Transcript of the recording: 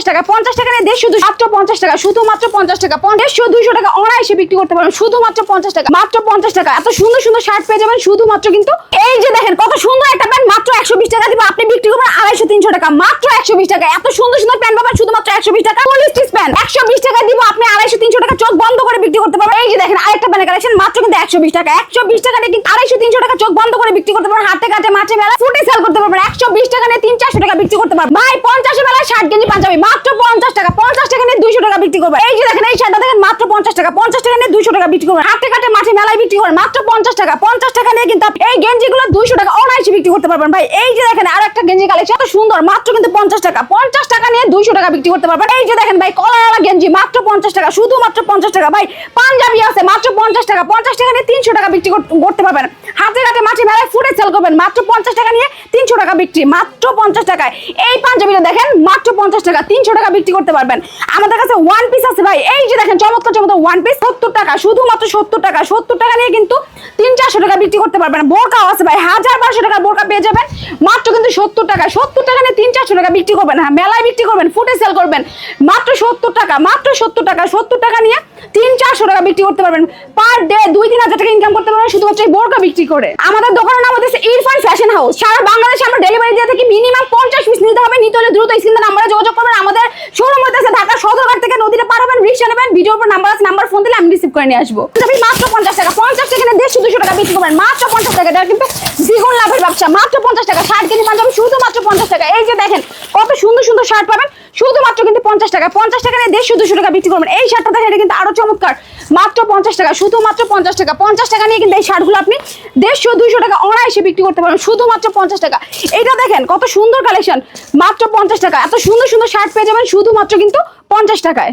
পঞ্চাশ টাকা পঞ্চাশ টাকা নিয়ে দেড়শো মাত্র পঞ্চাশ টাকা, শুধুমাত্র পঞ্চাশ টাকা, দেড়শো দুশো টাকা অনায়াসে বিক্রি করতে পারবেন, শুধুমাত্র পঞ্চাশ টাকা, মাত্র পঞ্চাশ টাকা, এত সুন্দর সুন্দর শার্ট পেয়ে যাবেন, শুধুমাত্র কিন্তু এই যে দেখেন কত সুন্দর একটা প্যান্ট মাত্র একশো বিশ টাকা দিব, আপনি বিক্রি করবেন আড়াইশো তিনশো টাকা, মাত্র একশো বিশ টাকা, এত সুন্দর সুন্দর প্যান্ট পাবেন, শুধুমাত্র একশো বিশ টাকা পলিস্টিস প্যান্ট একশো বিশ টাকা দিব আপনি আড়াইশো তিনশো টাকা চোখ বন্ধ করে বিক্রি করতে পারবেন। এই যে দেখেন, আরেকটা প্যান্ট কালেকশন মাত্র কিন্তু একশো বিশ টাকা। একশো বিশ টাকা দিয়ে কিন্তু আড়াইশো, তিনশো টাকা চোখ বন্ধ করে বিক্রি করতে পারবেন। হাতে কাটে মাঠে বেলা ফুটে সেল করতে পারবেন। একশো বিশ টাকা নিয়ে তিন, চারশো টাকা বিক্রি করতে পারবেন। ভাই পঞ্চাশে বেলায় ষাট কেজি পাঞ্জাবি, মাত্র পঞ্চাশ টাকা। পঞ্চাশ টাকা নিয়ে দুইশো টাকা বিক্রি করবেন। এই যে দেখেন, এই শার্টটা দেখেন, মাত্র পঞ্চাশ টাকা। পঞ্চাশ টাকা নিয়ে দুইশো টাকা বিক্রি করবেন। হাতে কাটে মাঠে মেলায় বিক্রি করবেন। মাত্র পঞ্চাশ টাকা। পঞ্চাশ টাকা নিয়ে কিন্তু এই গেঞ্জিগুলো দুইশো টাকা অনায়াসে বিক্রি করতে পারবেন। ভাই, এই যে দেখেন আর একটা গেঞ্জি কালেকশন এত সুন্দর, মাত্র কিন্তু পঞ্চাশ টাকা। পঞ্চাশ টাকা নিয়ে দুইশো টাকা বিক্রি করতে পারবেন। এই যে দেখেন, ভাই কলাওয়ালা গেঞ্জি, মাত্র পঞ্চাশ টাকা। শুধুমাত্র পঞ্চাশ টাকা। ভাই পাঞ্জাবি আছে, মাত্র পঞ্চাশ টাকা। পঞ্চাশ টাকা নিয়ে তিনশো টাকা বিক্রি কর- করতে পারবেন। হাতে হাতে মাঠে মেলায় ফুটে সেল করবেন। মাত্র পঞ্চাশ টাকা নিয়ে টাকা বিক্রি, মাত্র পঞ্চাশ টাকায়। এই পাঞ্জাবিটা দেখেন, মাত্র পঞ্চাশ টাকা, তিনশো টাকা বিক্রি করতে পারবেন। আমাদের কাছে ওয়ান পিস আছে ভাই। এই যে দেখেন, চমৎকার চমৎকার ওয়ান পিস সত্তর টাকা, শুধুমাত্র সত্তর টাকা। সত্তর টাকা নিয়ে কিন্তু তিন, চারশো টাকা বিক্রি করতে পারবেন। বোরকাও আছে ভাই, হাজার বারোশো টাকা বোরকা পেয়ে যাবেন। মাত্র কিন্তু সত্তর টাকা। সত্তর টাকা নিয়ে তিন, চারশো টাকা বিক্রি করবেন। হ্যাঁ মেলায় বিক্রি করবেন, ফুটে সেল করবেন। মাত্র সত্তর টাকা, মাত্র সত্তর টাকা। সত্তর টাকা নিয়ে তিন, চারশো টাকা বিক্রি করতে পারবেন। পার ডে দুই, তিন হাজার ইনকাম করতে পারবেন শুধুমাত্র এই বোরকা বিক্রি করে। আমাদের দোকানের নাম হচ্ছে ইরফান ফ্যাশন হাউস সারা বাংলাদেশে আমরা ডেলিভারি দিয়ে থাকি মিনিমাম পঞ্চাশ পিস নিতে হবে, নিতে হলে দ্রুত স্ক্রিন নাম্বারে যোগাযোগ করবেন। আমাদের শোরুম হইতেছে ঢাকা সদরঘাট থেকে নদীতে পার হবেন, রিক্সা নেবেন, ভিডিওর উপর নাম্বার আছে নাম্বার ফোন দিলে আমি রিসিভ করে নিয়ে আসব। তবে মাত্র পঞ্চাশ টাকা পঞ্চাশ টাকা দেড়শো দুশো টাকা বিক্রি করবেন। মাত্র পঞ্চাশ টাকা, এটা কিন্তু দ্বিগুণ লাভের ব্যবসা। মাত্র পঞ্চাশ টাকা, ষাট কেজি পাঞ্জাবি শুধুমাত্র পঞ্চাশ টাকা। এই যে দেখেন, কত সুন্দর সুন্দর শার্ট পাবেন, শুধুমাত্র পঞ্চাশ টাকা পঞ্চাশ টাকা নিয়ে দেড়শো, দুশো টাকা বিক্রি করবেন। এই শার্টটা দেখেন এটা কিন্তু আরও চমৎকার। মাত্র পঞ্চাশ টাকা, শুধুমাত্র পঞ্চাশ টাকা। পঞ্চাশ টাকা নিয়ে কিন্তু এই শার্টগুলো আপনি দেড়শো, দুশো টাকা অনায়াসে বিক্রি করতে পারবেন, শুধুমাত্র পঞ্চাশ টাকা। এটা দেখেন, কত সুন্দর কালেকশন। মাত্র পঞ্চাশ টাকা। এত সুন্দর সুন্দর শার্ট পেয়ে যাবেন শুধুমাত্র কিন্তু পঞ্চাশ টাকায়।